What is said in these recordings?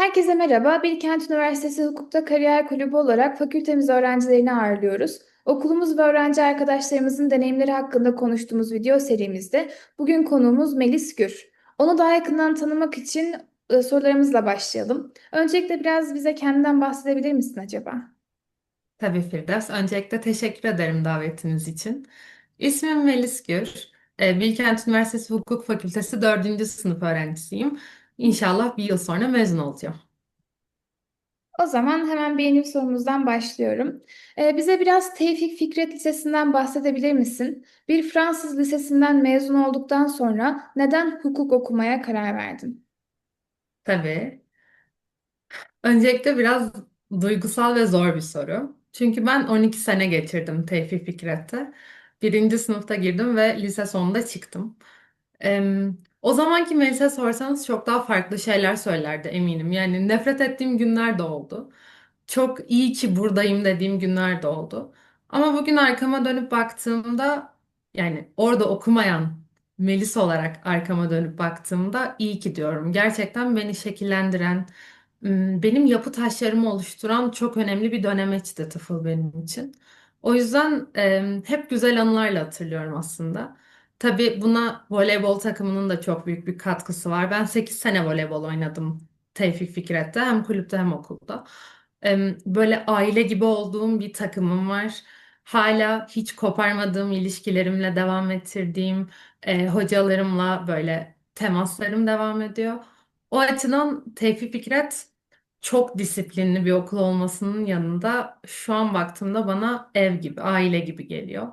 Herkese merhaba. Bilkent Üniversitesi Hukuk'ta Kariyer Kulübü olarak fakültemiz öğrencilerini ağırlıyoruz. Okulumuz ve öğrenci arkadaşlarımızın deneyimleri hakkında konuştuğumuz video serimizde bugün konuğumuz Melis Gür. Onu daha yakından tanımak için e, sorularımızla başlayalım. Öncelikle biraz bize kendinden bahsedebilir misin acaba? Tabii Firdevs. Öncelikle teşekkür ederim davetiniz için. İsmim Melis Gür. Ee, Bilkent Üniversitesi Hukuk Fakültesi dördüncü sınıf öğrencisiyim. İnşallah bir yıl sonra mezun olacağım. O zaman hemen birinci sorumuzdan başlıyorum. E, bize biraz Tevfik Fikret Lisesi'nden bahsedebilir misin? Bir Fransız lisesinden mezun olduktan sonra neden hukuk okumaya karar verdin? Tabii. Öncelikle biraz duygusal ve zor bir soru. Çünkü ben 12 sene geçirdim Tevfik Fikret'te. Birinci sınıfta girdim ve lise sonunda çıktım. Em, o zamanki Melis'e sorsanız çok daha farklı şeyler söylerdi eminim. Yani nefret ettiğim günler de oldu. Çok iyi ki buradayım dediğim günler de oldu. Ama bugün arkama dönüp baktığımda yani orada okumayan Melis olarak arkama dönüp baktığımda iyi ki diyorum. Gerçekten beni şekillendiren, benim yapı taşlarımı oluşturan çok önemli bir dönemeçti tıfıl benim için. O yüzden hep güzel anılarla hatırlıyorum aslında. Tabii buna voleybol takımının da çok büyük bir katkısı var. Ben 8 sene voleybol oynadım Tevfik Fikret'te hem kulüpte hem okulda. Böyle aile gibi olduğum bir takımım var. Hala hiç koparmadığım ilişkilerimle devam ettirdiğim e, hocalarımla böyle temaslarım devam ediyor. O açıdan Tevfik Fikret çok disiplinli bir okul olmasının yanında şu an baktığımda bana ev gibi, aile gibi geliyor.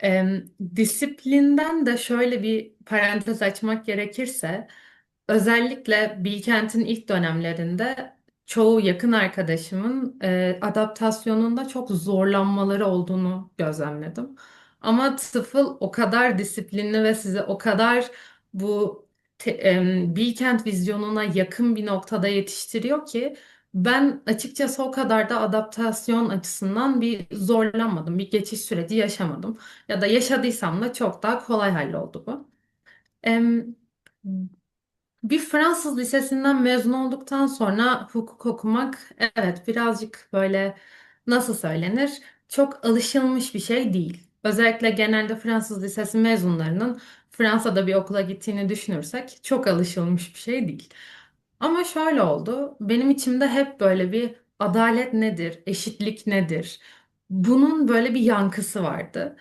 Em, disiplinden de şöyle bir parantez açmak gerekirse, özellikle Bilkent'in ilk dönemlerinde çoğu yakın arkadaşımın e, adaptasyonunda çok zorlanmaları olduğunu gözlemledim. Ama tıfıl o kadar disiplinli ve sizi o kadar bu te- em, Bilkent vizyonuna yakın bir noktada yetiştiriyor ki ben açıkçası o kadar da adaptasyon açısından bir zorlanmadım, bir geçiş süreci yaşamadım. Ya da yaşadıysam da çok daha kolay halloldu bu. Em, bir Fransız lisesinden mezun olduktan sonra hukuk okumak evet birazcık böyle nasıl söylenir çok alışılmış bir şey değil. Özellikle genelde Fransız lisesi mezunlarının Fransa'da bir okula gittiğini düşünürsek çok alışılmış bir şey değil. Ama şöyle oldu. Benim içimde hep böyle bir adalet nedir, eşitlik nedir? Bunun böyle bir yankısı vardı.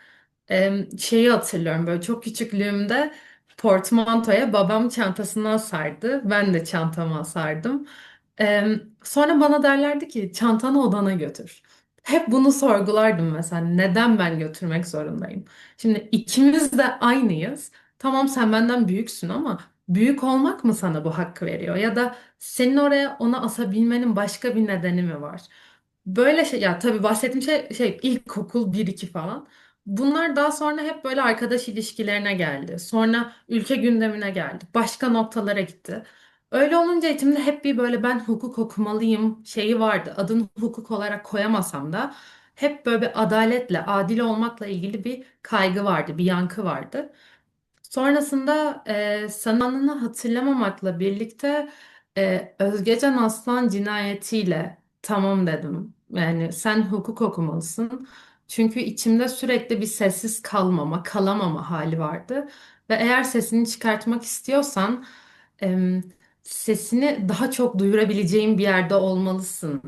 Ee, şeyi hatırlıyorum böyle çok küçüklüğümde portmantoya babam çantasına sardı. Ben de çantama sardım. Ee, sonra bana derlerdi ki çantanı odana götür. Hep bunu sorgulardım mesela. Neden ben götürmek zorundayım? Şimdi ikimiz de aynıyız. Tamam sen benden büyüksün ama büyük olmak mı sana bu hakkı veriyor? Ya da senin oraya ona asabilmenin başka bir nedeni mi var? Böyle şey ya tabii bahsettiğim şey şey ilkokul bir iki falan. Bunlar daha sonra hep böyle arkadaş ilişkilerine geldi. Sonra ülke gündemine geldi. Başka noktalara gitti. Öyle olunca içimde hep bir böyle ben hukuk okumalıyım şeyi vardı. Adını hukuk olarak koyamasam da hep böyle bir adaletle, adil olmakla ilgili bir kaygı vardı, bir yankı vardı. Sonrasında e, sananını hatırlamamakla birlikte e, Özgecan Aslan cinayetiyle tamam dedim. Yani sen hukuk okumalısın. Çünkü içimde sürekli bir sessiz kalmama, kalamama hali vardı. Ve eğer sesini çıkartmak istiyorsan em, sesini daha çok duyurabileceğin bir yerde olmalısın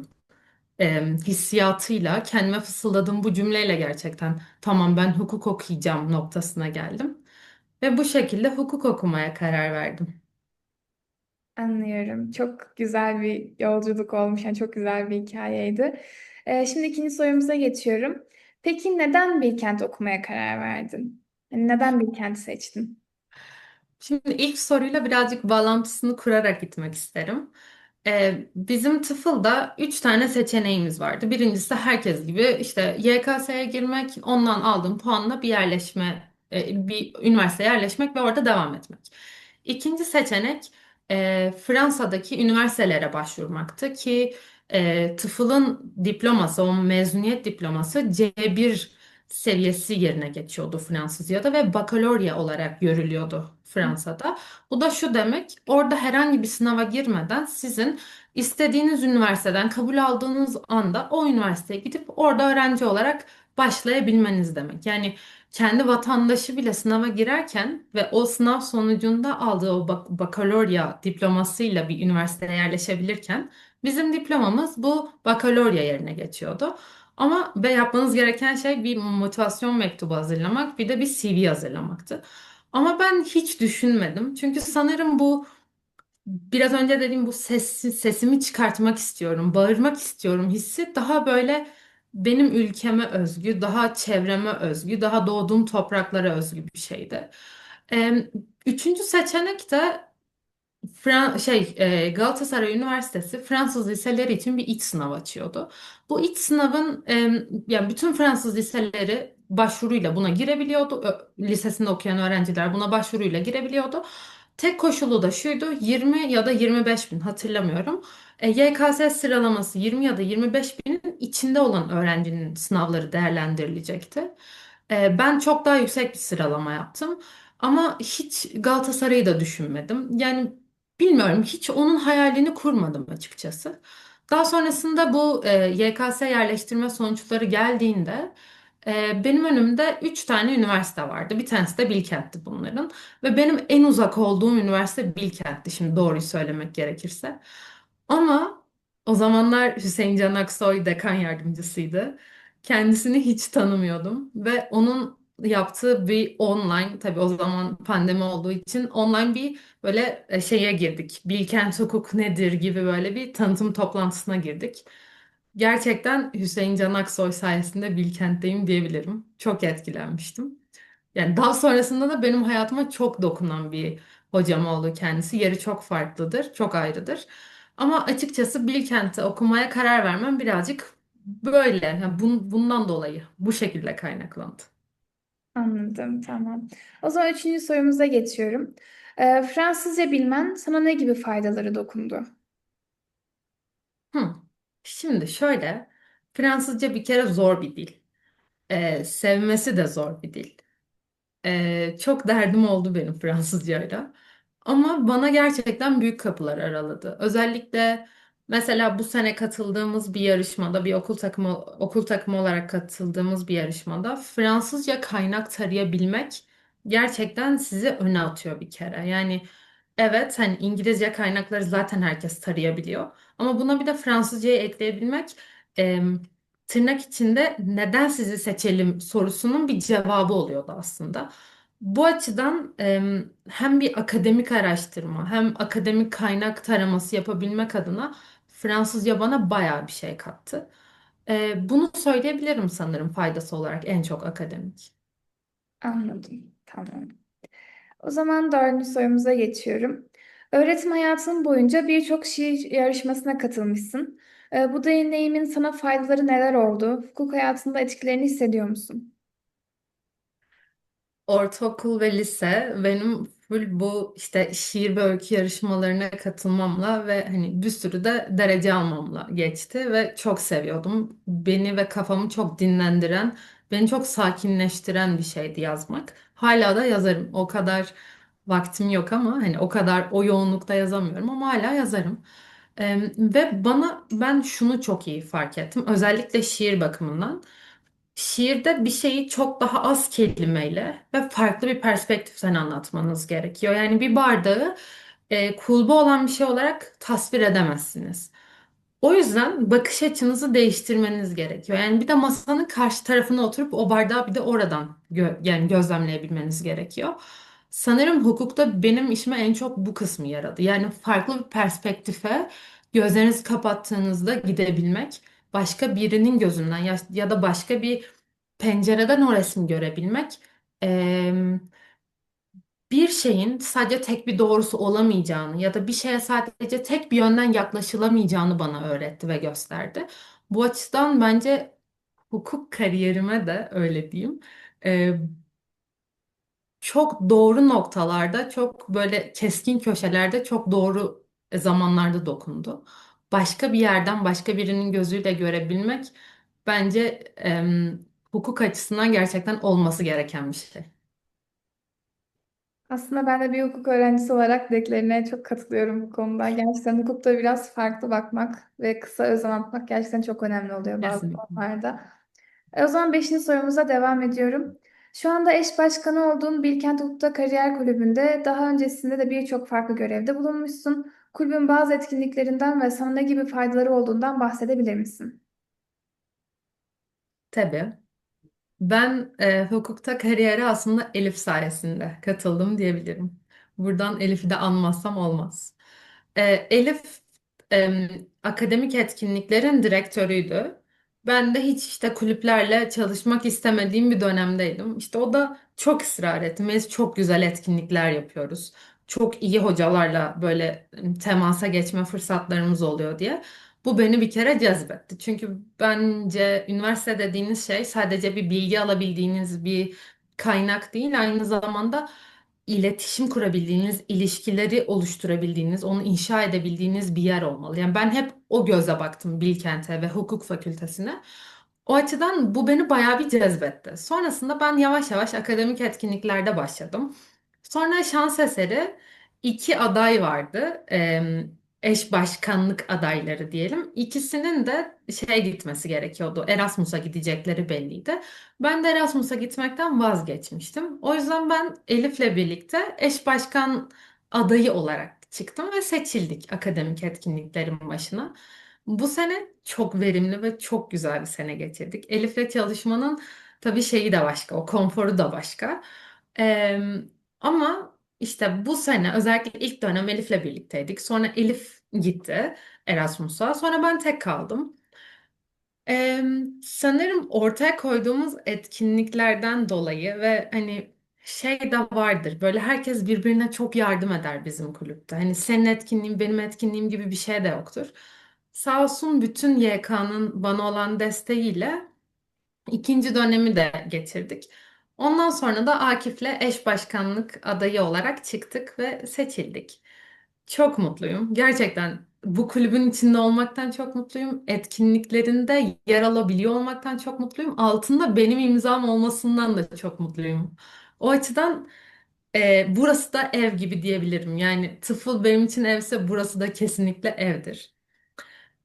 hissiyatıyla kendime fısıldadığım bu cümleyle gerçekten tamam ben hukuk okuyacağım noktasına geldim. Ve bu şekilde hukuk okumaya karar verdim. Anlıyorum. Çok güzel bir yolculuk olmuş. Yani çok güzel bir hikayeydi. Ee, şimdi ikinci sorumuza geçiyorum. Peki neden Bilkent okumaya karar verdin? Yani neden Bilkent'i seçtin? Şimdi ilk soruyla birazcık bağlantısını kurarak gitmek isterim. Ee, bizim TOEFL'da üç tane seçeneğimiz vardı. Birincisi herkes gibi işte YKS'ye girmek, ondan aldığım puanla bir yerleşme, e, bir üniversiteye yerleşmek ve orada devam etmek. İkinci seçenek e, Fransa'daki üniversitelere başvurmaktı ki e, TOEFL'ın diploması, o mezuniyet diploması C1 seviyesi yerine geçiyordu Fransızca'da ve bakalorya olarak görülüyordu Fransa'da. Bu da şu demek, orada herhangi bir sınava girmeden sizin istediğiniz üniversiteden kabul aldığınız anda o üniversiteye gidip orada öğrenci olarak başlayabilmeniz demek. Yani kendi vatandaşı bile sınava girerken ve o sınav sonucunda aldığı o bak bakalorya diplomasıyla bir üniversiteye yerleşebilirken bizim diplomamız bu bakalorya yerine geçiyordu. Ama ve yapmanız gereken şey bir motivasyon mektubu hazırlamak, bir de bir CV hazırlamaktı. Ama ben hiç düşünmedim. Çünkü sanırım bu biraz önce dediğim bu sesi, sesimi çıkartmak istiyorum, bağırmak istiyorum hissi daha böyle benim ülkeme özgü, daha çevreme özgü, daha doğduğum topraklara özgü bir şeydi. Ee, üçüncü seçenek de Fran şey e, Galatasaray Üniversitesi Fransız liseleri için bir iç sınav açıyordu. Bu iç sınavın yani bütün Fransız liseleri başvuruyla buna girebiliyordu. Lisesinde okuyan öğrenciler buna başvuruyla girebiliyordu. Tek koşulu da şuydu 20 ya da 25 bin hatırlamıyorum. E, YKS sıralaması 20 ya da 25 binin içinde olan öğrencinin sınavları değerlendirilecekti. E, ben çok daha yüksek bir sıralama yaptım. Ama hiç Galatasaray'ı da düşünmedim. Yani Bilmiyorum, hiç onun hayalini kurmadım açıkçası. Daha sonrasında bu e, YKS yerleştirme sonuçları geldiğinde e, benim önümde 3 tane üniversite vardı. Bir tanesi de Bilkent'ti bunların. Ve benim en uzak olduğum üniversite Bilkent'ti şimdi doğruyu söylemek gerekirse. Ama o zamanlar Hüseyin Can Aksoy dekan yardımcısıydı. Kendisini hiç tanımıyordum ve onun yaptığı bir online tabii o zaman pandemi olduğu için online bir böyle e, şeye girdik. Bilkent Hukuk nedir gibi böyle bir tanıtım toplantısına girdik. Gerçekten Hüseyin Can Aksoy sayesinde Bilkent'teyim diyebilirim. Çok etkilenmiştim. Yani daha sonrasında da benim hayatıma çok dokunan bir hocam oldu kendisi. Yeri çok farklıdır, çok ayrıdır. Ama açıkçası Bilkent'te okumaya karar vermem birazcık böyle. Yani bun- bundan dolayı bu şekilde kaynaklandı. Anladım, tamam. O zaman üçüncü sorumuza geçiyorum. Ee, Fransızca bilmen sana ne gibi faydaları dokundu? Hı. Şimdi şöyle, Fransızca bir kere zor bir dil. Ee, sevmesi de zor bir dil. Ee, çok derdim oldu benim Fransızcayla. Ama bana gerçekten büyük kapılar araladı. Özellikle mesela bu sene katıldığımız bir yarışmada, bir okul takımı okul takımı olarak katıldığımız bir yarışmada Fransızca kaynak tarayabilmek gerçekten sizi öne atıyor bir kere. Yani evet hani İngilizce kaynakları zaten herkes tarayabiliyor. Ama buna bir de Fransızcayı ekleyebilmek em, tırnak içinde neden sizi seçelim sorusunun bir cevabı oluyordu aslında. Bu açıdan em, hem bir akademik araştırma hem akademik kaynak taraması yapabilmek adına Fransızca bana bayağı bir şey kattı. E, bunu söyleyebilirim sanırım faydası olarak en çok akademik. Anladım, tamam. O zaman dördüncü sorumuza geçiyorum. Öğretim hayatın boyunca birçok şiir yarışmasına katılmışsın. Ee, bu deneyimin sana faydaları neler oldu? Hukuk hayatında etkilerini hissediyor musun? Ortaokul ve lise benim full bu işte şiir ve öykü yarışmalarına katılmamla ve hani bir sürü de derece almamla geçti ve çok seviyordum. Beni ve kafamı çok dinlendiren, beni çok sakinleştiren bir şeydi yazmak. Hala da yazarım. O kadar vaktim yok ama hani o kadar o yoğunlukta yazamıyorum ama hala yazarım. Ee, ve bana ben şunu çok iyi fark ettim. Özellikle şiir bakımından. Şiirde bir şeyi çok daha az kelimeyle ve farklı bir perspektiften anlatmanız gerekiyor. Yani bir bardağı e, kulbu olan bir şey olarak tasvir edemezsiniz. O yüzden bakış açınızı değiştirmeniz gerekiyor. Yani bir de masanın karşı tarafına oturup o bardağı bir de oradan gö- yani gözlemleyebilmeniz gerekiyor. Sanırım hukukta benim işime en çok bu kısmı yaradı. Yani farklı bir perspektife gözlerinizi kapattığınızda gidebilmek, başka birinin gözünden ya, ya da başka bir pencereden o resmi görebilmek, em, bir şeyin sadece tek bir doğrusu olamayacağını ya da bir şeye sadece tek bir yönden yaklaşılamayacağını bana öğretti ve gösterdi. Bu açıdan bence hukuk kariyerime de öyle diyeyim. e, çok doğru noktalarda, çok böyle keskin köşelerde, çok doğru zamanlarda dokundu. Başka bir yerden, başka birinin gözüyle görebilmek bence em, hukuk açısından gerçekten olması gereken bir şey. Aslında ben de bir hukuk öğrencisi olarak dediklerine çok katılıyorum bu konuda. Gerçekten hukukta biraz farklı bakmak ve kısa öz anlatmak gerçekten çok önemli oluyor bazı Kesinlikle. konularda. E, o zaman beşinci sorumuza devam ediyorum. Şu anda eş başkanı olduğun Bilkent Hukuk'ta Kariyer Kulübü'nde daha öncesinde de birçok farklı görevde bulunmuşsun. Kulübün bazı etkinliklerinden ve sana ne gibi faydaları olduğundan bahsedebilir misin? Tabii. Ben e, hukukta kariyere aslında Elif sayesinde katıldım diyebilirim. Buradan Elif'i de anmazsam olmaz. E, Elif e, akademik etkinliklerin direktörüydü. Ben de hiç işte kulüplerle çalışmak istemediğim bir dönemdeydim. İşte o da çok ısrar etti. Biz çok güzel etkinlikler yapıyoruz. Çok iyi hocalarla böyle temasa geçme fırsatlarımız oluyor diye. Bu beni bir kere cezbetti. Çünkü bence üniversite dediğiniz şey sadece bir bilgi alabildiğiniz bir kaynak değil, aynı zamanda iletişim kurabildiğiniz, ilişkileri oluşturabildiğiniz, onu inşa edebildiğiniz bir yer olmalı. Yani ben hep o göze baktım Bilkent'e ve hukuk fakültesine. O açıdan bu beni bayağı bir cezbetti. Sonrasında ben yavaş yavaş akademik etkinliklerde başladım. Sonra şans eseri iki aday vardı. Em, eş başkanlık adayları diyelim. İkisinin de şeye gitmesi gerekiyordu. Erasmus'a gidecekleri belliydi. Ben de Erasmus'a gitmekten vazgeçmiştim. O yüzden ben Elif'le birlikte eş başkan adayı olarak çıktım ve seçildik akademik etkinliklerin başına. Bu sene çok verimli ve çok güzel bir sene geçirdik. Elif'le çalışmanın tabii şeyi de başka, o konforu da başka. Ee, ama işte bu sene özellikle ilk dönem Elif'le birlikteydik. Sonra Elif gitti Erasmus'a. Sonra ben tek kaldım. Ee, sanırım ortaya koyduğumuz etkinliklerden dolayı ve hani şey de vardır. Böyle herkes birbirine çok yardım eder bizim kulüpte. Hani senin etkinliğin benim etkinliğim gibi bir şey de yoktur. Sağ olsun bütün YK'nın bana olan desteğiyle ikinci dönemi de getirdik. Ondan sonra da Akif'le eş başkanlık adayı olarak çıktık ve seçildik. Çok mutluyum. Gerçekten bu kulübün içinde olmaktan çok mutluyum. Etkinliklerinde yer alabiliyor olmaktan çok mutluyum. Altında benim imzam olmasından da çok mutluyum. O açıdan e, burası da ev gibi diyebilirim. Yani tıfıl benim için evse burası da kesinlikle evdir.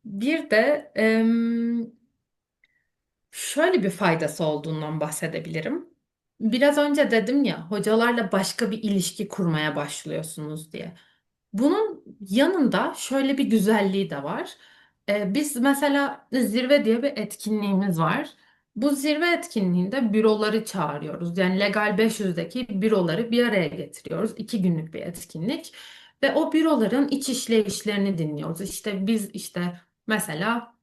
Bir de em, şöyle bir faydası olduğundan bahsedebilirim. Biraz önce dedim ya hocalarla başka bir ilişki kurmaya başlıyorsunuz diye. Bunun yanında şöyle bir güzelliği de var. Ee, biz mesela zirve diye bir etkinliğimiz var. Bu zirve etkinliğinde büroları çağırıyoruz. Yani Legal 500'deki büroları bir araya getiriyoruz. İki günlük bir etkinlik. Ve o büroların iç işleyişlerini dinliyoruz. İşte biz işte mesela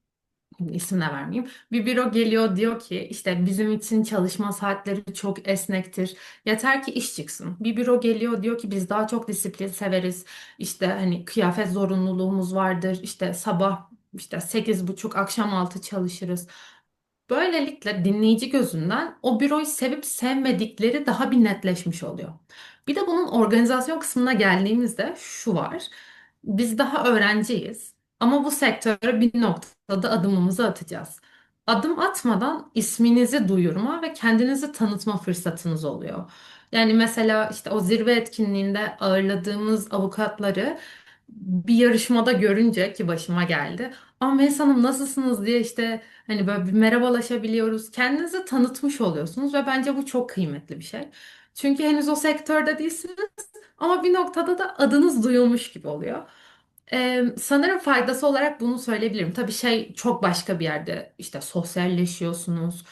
de vermeyeyim. Bir büro geliyor diyor ki işte bizim için çalışma saatleri çok esnektir. Yeter ki iş çıksın. Bir büro geliyor diyor ki biz daha çok disiplin severiz. İşte hani kıyafet zorunluluğumuz vardır. İşte sabah işte sekiz buçuk akşam altı çalışırız. Böylelikle dinleyici gözünden o büroyu sevip sevmedikleri daha bir netleşmiş oluyor. Bir de bunun organizasyon kısmına geldiğimizde şu var. Biz daha öğrenciyiz ama bu sektöre bir noktada adımımızı atacağız. Adım atmadan isminizi duyurma ve kendinizi tanıtma fırsatınız oluyor. Yani mesela işte o zirve etkinliğinde ağırladığımız avukatları bir yarışmada görünce ki başıma geldi. Aa Melis Hanım nasılsınız diye işte hani böyle bir merhabalaşabiliyoruz. Kendinizi tanıtmış oluyorsunuz ve bence bu çok kıymetli bir şey. Çünkü henüz o sektörde değilsiniz ama bir noktada da adınız duyulmuş gibi oluyor. Ee, sanırım faydası olarak bunu söyleyebilirim. Tabii şey çok başka bir yerde işte sosyalleşiyorsunuz.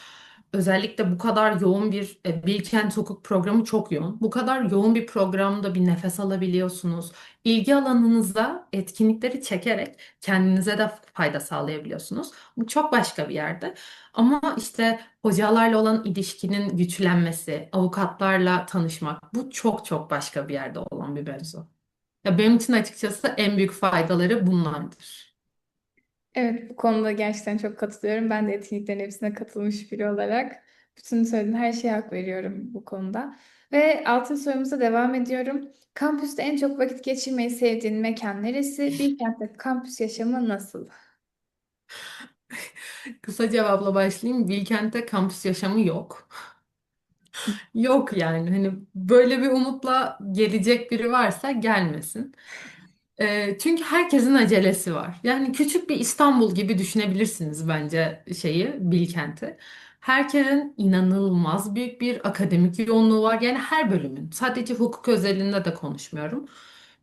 Özellikle bu kadar yoğun bir e, Bilkent Hukuk programı çok yoğun. Bu kadar yoğun bir programda bir nefes alabiliyorsunuz. İlgi alanınıza etkinlikleri çekerek kendinize de fayda sağlayabiliyorsunuz. Bu çok başka bir yerde. Ama işte hocalarla olan ilişkinin güçlenmesi, avukatlarla tanışmak bu çok çok başka bir yerde olan bir mevzu. Ya benim için açıkçası en büyük faydaları bunlardır. Evet, bu konuda gerçekten çok katılıyorum. Ben de etkinliklerin hepsine katılmış biri olarak bütün söylediğin her şeye hak veriyorum bu konuda. Ve altın sorumuza devam ediyorum. Kampüste en çok vakit geçirmeyi sevdiğin mekan neresi? Bilkent'te kampüs yaşamı nasıl? Kısa cevapla başlayayım. Bilkent'te kampüs yaşamı yok. Yok yani hani böyle bir umutla gelecek biri varsa gelmesin. Ee, çünkü herkesin acelesi var. Yani küçük bir İstanbul gibi düşünebilirsiniz bence şeyi, Bilkent'i. Herkesin inanılmaz büyük bir akademik yoğunluğu var. Yani her bölümün, sadece hukuk özelinde de konuşmuyorum.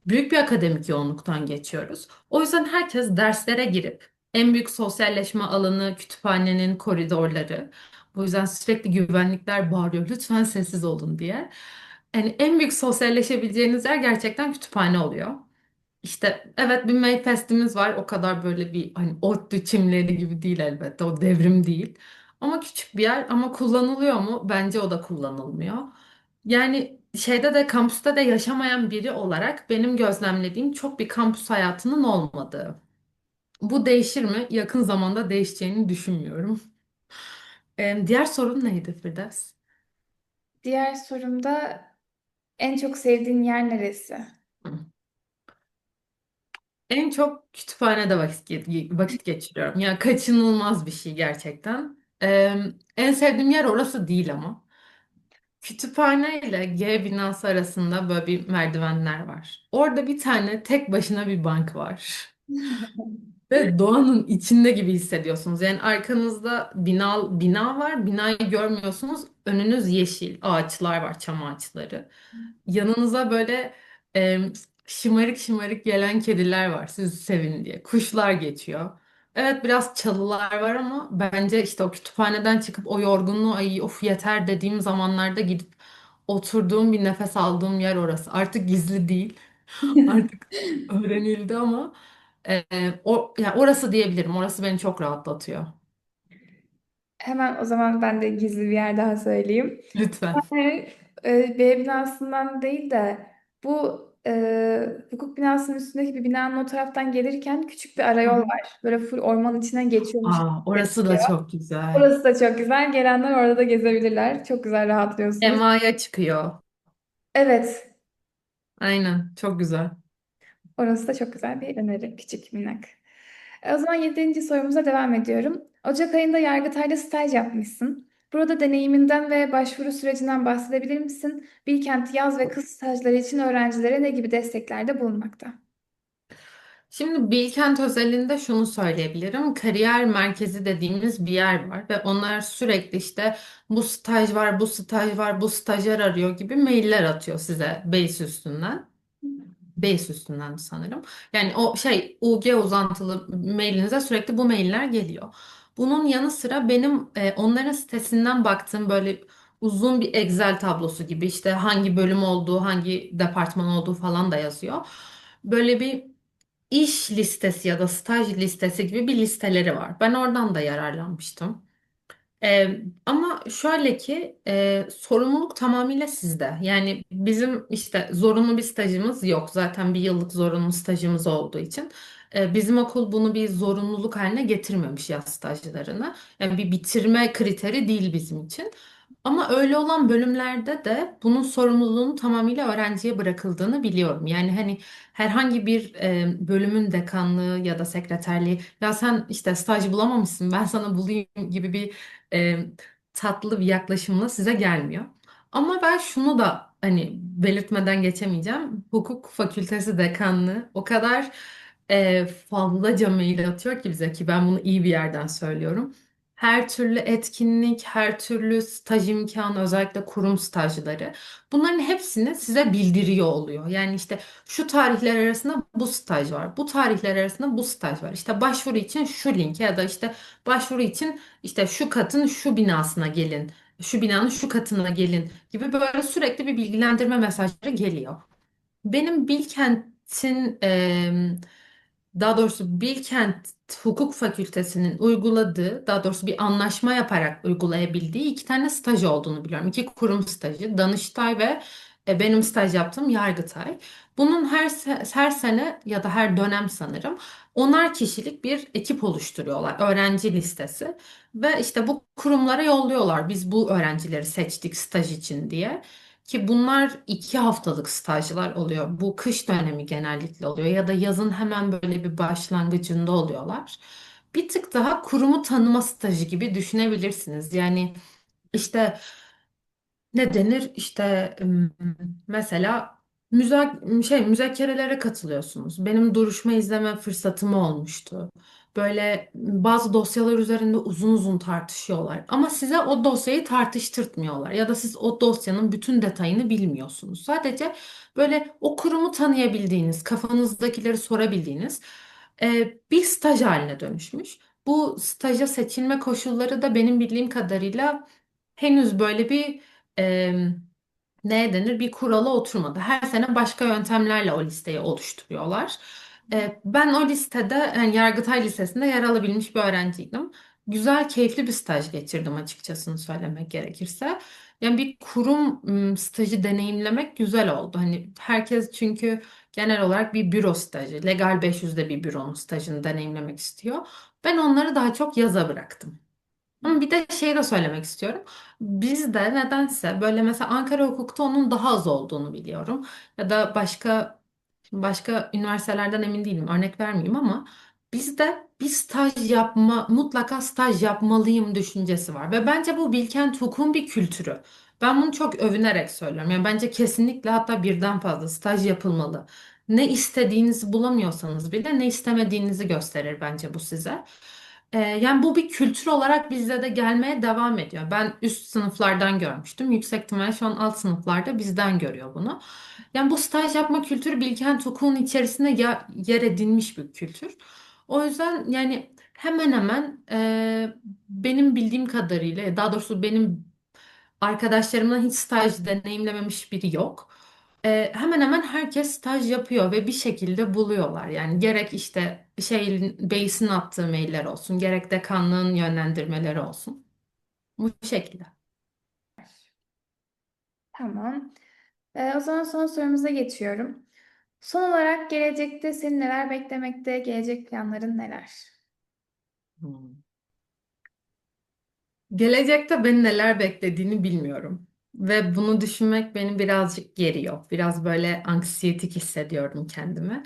Büyük bir akademik yoğunluktan geçiyoruz. O yüzden herkes derslere girip en büyük sosyalleşme alanı kütüphanenin koridorları. Bu yüzden sürekli güvenlikler bağırıyor lütfen sessiz olun diye. Yani en büyük sosyalleşebileceğiniz yer gerçekten kütüphane oluyor. İşte evet bir Mayfest'imiz var. O kadar böyle bir hani ODTÜ çimleri gibi değil elbette. O devrim değil. Ama küçük bir yer ama kullanılıyor mu? Bence o da kullanılmıyor. Yani şeyde de kampüste de yaşamayan biri olarak benim gözlemlediğim çok bir kampüs hayatının olmadığı. Bu değişir mi? Yakın zamanda değişeceğini düşünmüyorum. Ee, diğer sorun neydi Firdevs? Diğer sorumda en çok sevdiğin yer neresi? En çok kütüphanede vakit, ge- vakit geçiriyorum. Ya kaçınılmaz bir şey gerçekten. Ee, en sevdiğim yer orası değil ama. Kütüphane ile G binası arasında böyle bir merdivenler var. Orada bir tane tek başına bir bank var. Ve doğanın içinde gibi hissediyorsunuz. Yani arkanızda bina, bina var, binayı görmüyorsunuz. Önünüz yeşil, ağaçlar var, çam ağaçları. Yanınıza böyle e, şımarık şımarık gelen kediler var sizi sevin diye. Kuşlar geçiyor. Evet biraz çalılar var ama bence işte o kütüphaneden çıkıp o yorgunluğu ay of yeter dediğim zamanlarda gidip oturduğum bir nefes aldığım yer orası. Artık gizli değil. Artık öğrenildi ama e, o, yani orası diyebilirim. Orası beni çok rahatlatıyor. Hemen o zaman ben de gizli bir yer daha söyleyeyim. Lütfen. Yani, e, B binasından değil de bu e, hukuk binasının üstündeki bir binanın o taraftan gelirken küçük bir arayol var. Böyle full ormanın içinden geçiyormuş gibi Aa, orası da gözüküyor. çok güzel. Orası da çok güzel. Gelenler orada da gezebilirler. Çok güzel rahatlıyorsunuz. Semaya çıkıyor. Evet, Aynen. Çok güzel. Orası da çok güzel bir öneri. Küçük, minnak. E, O zaman yedinci sorumuza devam ediyorum. Ocak ayında Yargıtay'da staj yapmışsın. Burada deneyiminden ve başvuru sürecinden bahsedebilir misin? Bilkent yaz ve kış stajları için öğrencilere ne gibi desteklerde bulunmakta? Şimdi Bilkent özelinde şunu söyleyebilirim. Kariyer merkezi dediğimiz bir yer var ve onlar sürekli işte bu staj var, bu staj var, bu stajyer arıyor gibi mailler atıyor size Base üstünden. Base üstünden sanırım. Yani o şey UG uzantılı mailinize sürekli bu mailler geliyor. Bunun yanı sıra benim e, onların sitesinden baktığım böyle uzun bir Excel tablosu gibi işte hangi bölüm olduğu, hangi departman olduğu falan da yazıyor. Böyle bir iş listesi ya da staj listesi gibi bir listeleri var. Ben oradan da yararlanmıştım. Ee, ama şöyle ki e, sorumluluk tamamıyla sizde. Yani bizim işte zorunlu bir stajımız yok. Zaten bir yıllık zorunlu stajımız olduğu için. e, bizim okul bunu bir zorunluluk haline getirmemiş yaz stajlarını. Yani bir bitirme kriteri değil bizim için. Ama öyle olan bölümlerde de bunun sorumluluğunu tamamıyla öğrenciye bırakıldığını biliyorum. Yani hani herhangi bir e, bölümün dekanlığı ya da sekreterliği ya sen işte staj bulamamışsın ben sana bulayım gibi bir e, tatlı bir yaklaşımla size gelmiyor. Ama ben şunu da hani belirtmeden geçemeyeceğim. Hukuk fakültesi dekanlığı o kadar e, fazlaca mail atıyor ki bize ki ben bunu iyi bir yerden söylüyorum. Her türlü etkinlik, her türlü staj imkanı, özellikle kurum stajları. Bunların hepsini size bildiriyor oluyor. Yani işte şu tarihler arasında bu staj var. Bu tarihler arasında bu staj var. İşte başvuru için şu link ya da işte başvuru için işte şu katın şu binasına gelin. Şu binanın şu katına gelin gibi böyle sürekli bir bilgilendirme mesajları geliyor. Benim Bilkent'in em, daha doğrusu Bilkent Hukuk Fakültesinin uyguladığı, daha doğrusu bir anlaşma yaparak uygulayabildiği iki tane staj olduğunu biliyorum. İki kurum stajı, Danıştay ve e, benim staj yaptığım Yargıtay. Bunun her her sene ya da her dönem sanırım onar kişilik bir ekip oluşturuyorlar, öğrenci listesi ve işte bu kurumlara yolluyorlar. Biz bu öğrencileri seçtik staj için diye. Ki bunlar iki haftalık stajlar oluyor. Bu kış dönemi genellikle oluyor ya da yazın hemen böyle bir başlangıcında oluyorlar. Bir tık daha kurumu tanıma stajı gibi düşünebilirsiniz. Yani işte ne denir işte mesela müza şey müzakerelere katılıyorsunuz. Benim duruşma izleme fırsatım olmuştu. Böyle bazı dosyalar üzerinde uzun uzun tartışıyorlar ama size o dosyayı tartıştırtmıyorlar ya da siz o dosyanın bütün detayını bilmiyorsunuz. Sadece böyle o kurumu tanıyabildiğiniz, kafanızdakileri sorabildiğiniz e, bir staj haline dönüşmüş. Bu staja seçilme koşulları da benim bildiğim kadarıyla henüz böyle bir e, ne denir bir kurala oturmadı. Her sene başka yöntemlerle o listeyi oluşturuyorlar. E, ben o listede yani Yargıtay Lisesi'nde yer alabilmiş bir öğrenciydim. Güzel, keyifli bir staj geçirdim açıkçası söylemek gerekirse. Yani bir kurum stajı deneyimlemek güzel oldu. Hani herkes çünkü genel olarak bir büro stajı, Legal 500'de bir büronun stajını deneyimlemek istiyor. Ben onları daha çok yaza bıraktım. Ama bir de şey de söylemek istiyorum. Bizde nedense böyle mesela Ankara Hukuk'ta onun daha az olduğunu biliyorum. Ya da başka başka üniversitelerden emin değilim. Örnek vermeyeyim ama bizde bir staj yapma, mutlaka staj yapmalıyım düşüncesi var. Ve bence bu Bilkent Hukuk'un bir kültürü. Ben bunu çok övünerek söylüyorum. Yani bence kesinlikle hatta birden fazla staj yapılmalı. Ne istediğinizi bulamıyorsanız bile ne istemediğinizi gösterir bence bu size. Ee, yani bu bir kültür olarak bizde de gelmeye devam ediyor. Ben üst sınıflardan görmüştüm. Yüksek ihtimalle şu an alt sınıflarda bizden görüyor bunu. Yani bu staj yapma kültürü Bilkent Hukuk'un içerisinde ya- yer edinmiş bir kültür. O yüzden yani hemen hemen e, benim bildiğim kadarıyla daha doğrusu benim arkadaşlarımdan hiç staj deneyimlememiş biri yok. Ee, hemen hemen herkes staj yapıyor ve bir şekilde buluyorlar. Yani gerek işte şeyin Beyis'in attığı mailler olsun, gerek dekanlığın yönlendirmeleri olsun. Bu şekilde. Tamam. Ee, o zaman son sorumuza geçiyorum. Son olarak gelecekte seni neler beklemekte, gelecek planların neler? Hmm. Gelecekte beni neler beklediğini bilmiyorum. Ve bunu düşünmek beni birazcık geriyor. Biraz böyle anksiyetik hissediyorum kendimi.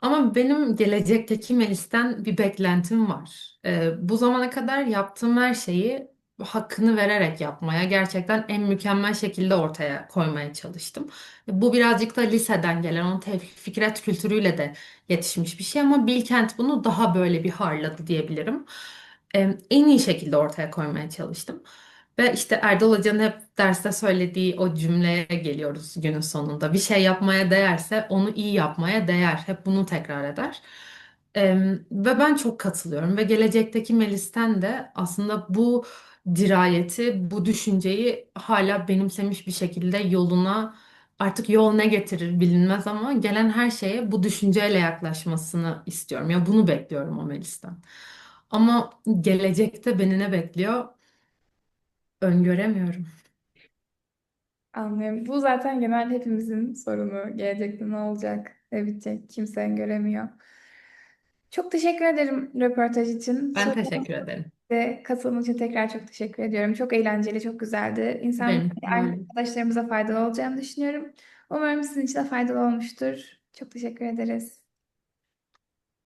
Ama benim gelecekteki Melis'ten bir beklentim var. Ee, bu zamana kadar yaptığım her şeyi hakkını vererek yapmaya, gerçekten en mükemmel şekilde ortaya koymaya çalıştım. Bu birazcık da liseden gelen, onun Tevfik Fikret kültürüyle de yetişmiş bir şey ama Bilkent bunu daha böyle bir harladı diyebilirim em, en iyi şekilde ortaya koymaya çalıştım. Ve işte Erdal Hoca'nın hep derste söylediği o cümleye geliyoruz günün sonunda. Bir şey yapmaya değerse onu iyi yapmaya değer. Hep bunu tekrar eder. Em, ve ben çok katılıyorum. Ve gelecekteki Melis'ten de aslında bu dirayeti, bu düşünceyi hala benimsemiş bir şekilde yoluna artık yol ne getirir bilinmez ama gelen her şeye bu düşünceyle yaklaşmasını istiyorum. Ya bunu bekliyorum o Melis'ten. Ama gelecekte beni ne bekliyor öngöremiyorum. Anlıyorum. Bu zaten genel hepimizin sorunu. Gelecekte ne olacak, ne bitecek kimse göremiyor. Çok teşekkür ederim röportaj için. Ben Sorularınız teşekkür ederim. ve katılım için tekrar çok teşekkür ediyorum. Çok eğlenceli, çok güzeldi. İnsan Benim malum. arkadaşlarımıza faydalı olacağını düşünüyorum. Umarım sizin için de faydalı olmuştur. Çok teşekkür ederiz.